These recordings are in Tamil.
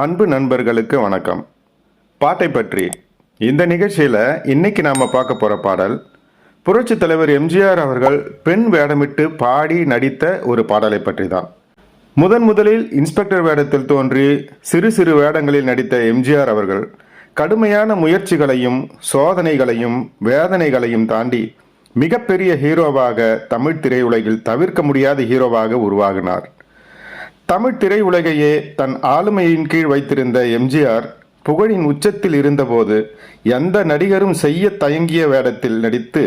அன்பு நண்பர்களுக்கு வணக்கம். பாட்டை பற்றி இந்த நிகழ்ச்சியில் இன்னைக்கு நாம் பார்க்க போகிற பாடல் புரட்சி தலைவர் எம்ஜிஆர் அவர்கள் பெண் வேடமிட்டு பாடி நடித்த ஒரு பாடலை பற்றி தான் முதன் முதலில் இன்ஸ்பெக்டர் வேடத்தில் தோன்றி சிறு சிறு வேடங்களில் நடித்த எம்ஜிஆர் அவர்கள் கடுமையான முயற்சிகளையும் சோதனைகளையும் வேதனைகளையும் தாண்டி மிகப்பெரிய ஹீரோவாக தமிழ் திரையுலகில் தவிர்க்க முடியாத ஹீரோவாக உருவாகினார். தமிழ் திரையுலகையே தன் ஆளுமையின் கீழ் வைத்திருந்த எம்ஜிஆர் புகழின் உச்சத்தில் இருந்தபோது எந்த நடிகரும் செய்ய தயங்கிய வேடத்தில் நடித்து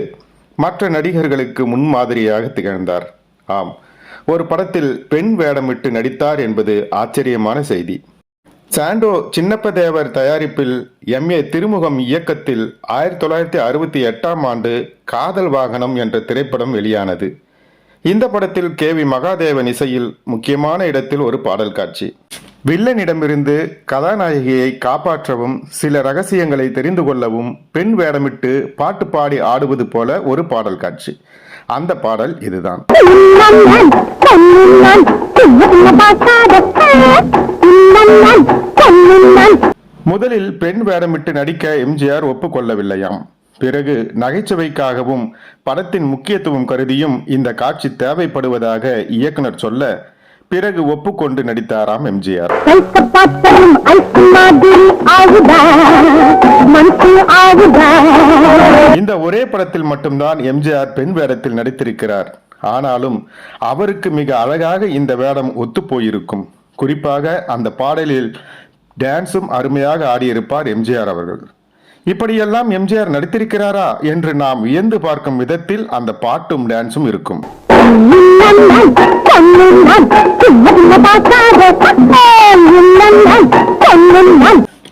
மற்ற நடிகர்களுக்கு முன்மாதிரியாக திகழ்ந்தார். ஆம் ஒரு படத்தில் பெண் வேடமிட்டு நடித்தார் என்பது ஆச்சரியமான செய்தி. சாண்டோ சின்னப்பதேவர் தயாரிப்பில் எம் ஏ திருமுகம் இயக்கத்தில் ஆயிரத்தி தொள்ளாயிரத்தி அறுபத்தி எட்டாம் ஆண்டு காதல் வாகனம் என்ற திரைப்படம் வெளியானது. இந்த படத்தில் கே வி மகாதேவன் இசையில் முக்கியமான இடத்தில் ஒரு பாடல் காட்சி. வில்லனிடமிருந்து கதாநாயகியை காப்பாற்றவும் சில ரகசியங்களை தெரிந்து கொள்ளவும் பெண் வேடமிட்டு பாட்டு பாடி ஆடுவது போல ஒரு பாடல் காட்சி. அந்த பாடல் இதுதான். முதலில் பெண் வேடமிட்டு நடிக்க எம்ஜிஆர் ஒப்புக்கொள்ளவில்லையாம். பிறகு நகைச்சுவைக்காகவும் படத்தின் முக்கியத்துவம் கருதியும் இந்த காட்சி தேவைப்படுவதாக இயக்குனர் சொல்ல பிறகு ஒப்புக்கொண்டு நடித்தாராம் எம்ஜிஆர். இந்த ஒரே படத்தில் மட்டும்தான் எம்ஜிஆர் பெண் வேடத்தில் நடித்திருக்கிறார். ஆனாலும் அவருக்கு மிக அழகாக இந்த வேடம் ஒத்துப்போயிருக்கும் குறிப்பாக அந்த பாடலில் டான்ஸும் அருமையாக ஆடியிருப்பார் எம்ஜிஆர் அவர்கள். இப்படியெல்லாம் எம்ஜிஆர் நடித்திருக்கிறாரா என்று நாம் வியந்து பார்க்கும் விதத்தில் அந்த பாட்டும் டான்ஸும் இருக்கும்.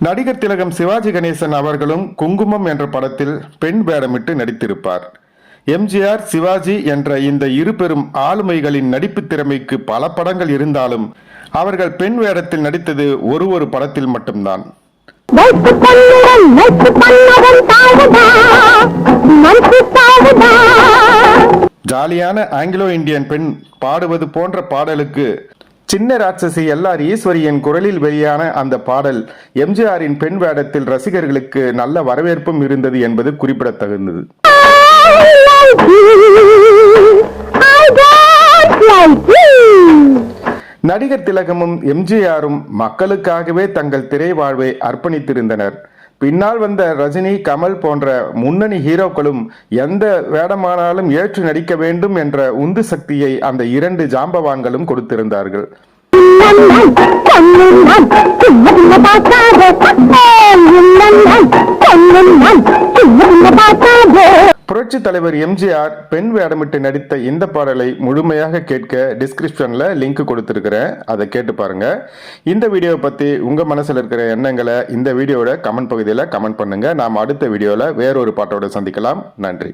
நடிகர் திலகம் சிவாஜி கணேசன் அவர்களும் குங்குமம் என்ற படத்தில் பெண் வேடமிட்டு நடித்திருப்பார். எம்ஜிஆர் சிவாஜி என்ற இந்த இரு பெரும் ஆளுமைகளின் நடிப்பு திறமைக்கு பல படங்கள் இருந்தாலும் அவர்கள் பெண் வேடத்தில் நடித்தது ஒரு ஒரு படத்தில் மட்டும்தான். வைத்து பொன்னிடம் வைத்து பொன்னவன் தாவுதா மனசு தாவுதா ஜாலியான ஆங்கிலோ இந்தியன் பெண் பாடுவது போன்ற பாடலுக்கு சின்ன ராட்சசி எல்லார் ஈஸ்வரியின் குரலில் வெளியான அந்த பாடல் எம்ஜிஆரின் பெண் வேடத்தில் ரசிகர்களுக்கு நல்ல வரவேற்பும் இருந்தது என்பது குறிப்பிடத்தகுந்தது. நடிகர் திலகமும் எம்ஜிஆரும் மக்களுக்காகவே தங்கள் திரை வாழ்வை அர்ப்பணித்திருந்தனர் பின்னால் வந்த ரஜினி கமல் போன்ற முன்னணி ஹீரோக்களும் எந்த வேடமானாலும் ஏற்று நடிக்க வேண்டும் என்ற உந்து சக்தியை அந்த இரண்டு ஜாம்பவான்களும் கொடுத்திருந்தார்கள் இன்னம் புரட்சி தலைவர் எம்ஜிஆர் பெண் வேடமிட்டு நடித்த இந்த பாடலை முழுமையாக கேட்க டிஸ்கிரிப்ஷன்ல லிங்க் கொடுத்துருக்கிறேன். அதை கேட்டு பாருங்க. இந்த வீடியோவை பத்தி உங்க மனசுல இருக்கிற எண்ணங்களை இந்த வீடியோவோட கமெண்ட் பகுதியில் கமெண்ட் பண்ணுங்க. நாம் அடுத்த வீடியோல வேறொரு பாட்டோட சந்திக்கலாம். நன்றி.